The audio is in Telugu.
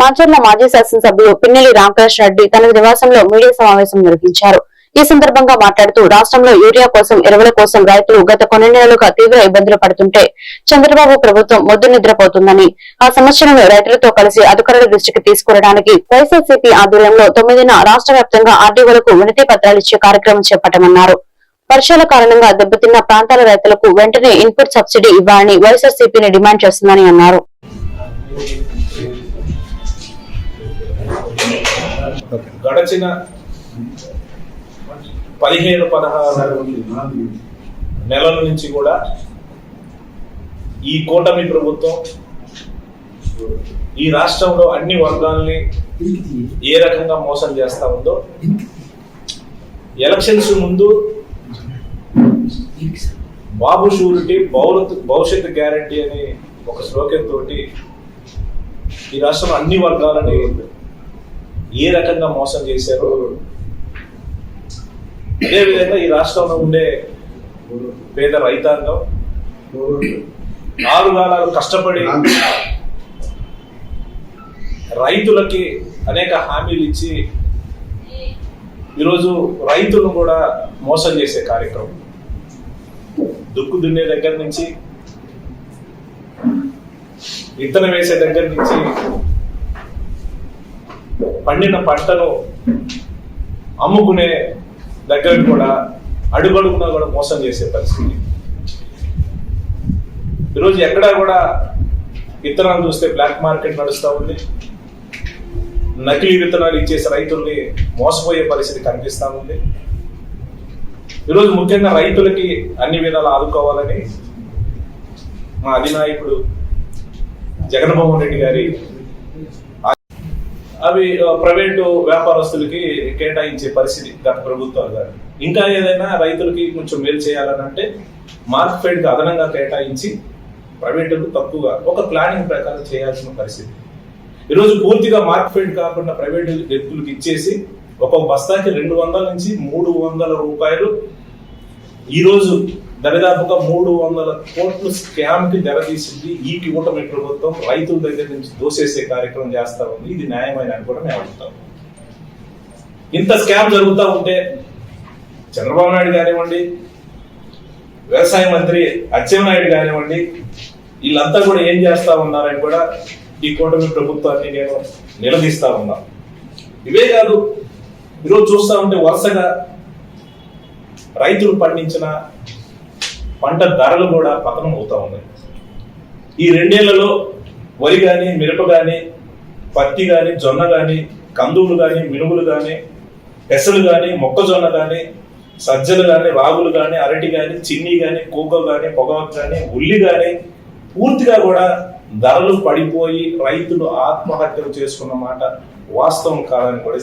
మాచర్ల మాజీ శాసనసభ్యులు పిన్నెల్లి రామకృష్ణ రెడ్డి తన నివాసంలో మీడియా సమావేశం నిర్వహించారు. ఈ సందర్భంగా మాట్లాడుతూ రాష్ట్రంలో యూరియా కోసం ఎరువుల కోసం రైతులు గత కొన్ని నెలలుగా తీవ్ర ఇబ్బందులు పడుతుంటే చంద్రబాబు ప్రభుత్వం మొద్దు నిద్రపోతుందని ఆ సమస్యలను రైతులతో కలిసి అధికారుల దృష్టికి తీసుకురావడానికి వైఎస్ఆర్సీపీ ఆధ్వర్యంలో తొమ్మిదిన రాష్ట్ర వ్యాప్తంగా ఆర్డీఓలకు వినతి పత్రాలు ఇచ్చే కార్యక్రమం చేపట్టమన్నారు. వర్షాల కారణంగా దెబ్బతిన్న ప్రాంతాల రైతులకు వెంటనే ఇన్పుట్ సబ్సిడీ ఇవ్వాలని వైఎస్ఆర్సీపీని డిమాండ్ చేస్తుందని అన్నారు. గడచిన పదిహేను పదహారు నెలల నుంచి కూడా ఈ కూటమి ప్రభుత్వం ఈ రాష్ట్రంలో అన్ని వర్గాల్ని ఏ రకంగా మోసం చేస్తా ఉందో ఎలక్షన్స్ ముందు బాబు షూరిటీ భౌరత్ భవిష్యత్ గ్యారంటీ అని ఒక శ్లోకం తోటి ఈ రాష్ట్రంలో అన్ని వర్గాలని ఏ రకంగా మోసం చేశారో అదేవిధంగా ఈ రాష్ట్రంలో ఉండే పేద రైతాంగం ఆరు కాలాలు కష్టపడి రైతులకి అనేక హామీలు ఇచ్చి ఈరోజు రైతులను కూడా మోసం చేసే కార్యక్రమం. దుక్కు దున్నే దగ్గర నుంచి విత్తనం వేసే దగ్గర నుంచి పండిన పంటను అమ్ముకునే దగ్గర కూడా అడుగడుగునా కూడా మోసం చేసే పరిస్థితి. ఈరోజు ఎక్కడా కూడా విత్తనాలు చూస్తే బ్లాక్ మార్కెట్ నడుస్తూ ఉంది. నకిలీ విత్తనాలు ఇచ్చేసి రైతుల్ని మోసపోయే పరిస్థితి కనిపిస్తూ ఉంది. ఈరోజు ముఖ్యంగా రైతులకి అన్ని విధాలు ఆదుకోవాలని మా అధినాయకుడు జగన్మోహన్ రెడ్డి గారి అవి ప్రైవేటు వ్యాపారస్తులకి కేటాయించే పరిస్థితి గత ప్రభుత్వాలు గారు ఇంకా ఏదైనా రైతులకి కొంచెం మేలు చేయాలని అంటే మార్క్ ఫెడ్ అదనంగా కేటాయించి ప్రైవేటుకు తక్కువగా ఒక ప్లానింగ్ ప్రకారం చేయాల్సిన పరిస్థితి. ఈరోజు పూర్తిగా మార్క్ ఫెడ్ కాకుండా ప్రైవేట్ వ్యక్తులకు ఇచ్చేసి ఒక్కొక్క బస్తాకి రెండు వందల నుంచి మూడు వందల రూపాయలు ఈరోజు దరిదాపుగా మూడు వందల కోట్లు స్కామ్కి తెరతీసింది ఈ కూటమి ప్రభుత్వం. రైతుల దగ్గర నుంచి దోసేసే కార్యక్రమం చేస్తా ఉంది. ఇది న్యాయమైన అని కూడా మేము అడుగుతాం. ఇంత స్కామ్ జరుగుతూ ఉంటే చంద్రబాబు నాయుడు కానివ్వండి వ్యవసాయ మంత్రి అచ్చెన్నాయుడు కానివ్వండి వీళ్ళంతా కూడా ఏం చేస్తా ఉన్నారని కూడా ఈ కూటమి ప్రభుత్వాన్ని నేను నిలదీస్తా ఉన్నా. ఇవే కాదు ఈరోజు చూస్తా ఉంటే వరుసగా రైతులు పండించిన పంట ధరలు కూడా పతనం అవుతా ఉన్నాయి. ఈ రెండేళ్ళలో వరి కానీ మిరప కానీ పత్తి కానీ జొన్న కానీ కందులు కానీ మినుములు కానీ పెసలు కానీ మొక్కజొన్న కానీ సజ్జలు కానీ రాగులు కానీ అరటి కానీ చిన్ని కానీ కోకో కానీ పొగాకు కానీ ఉల్లి కానీ పూర్తిగా కూడా ధరలు పడిపోయి రైతులు ఆత్మహత్యలు చేసుకున్న మాట వాస్తవం కాదని కూడా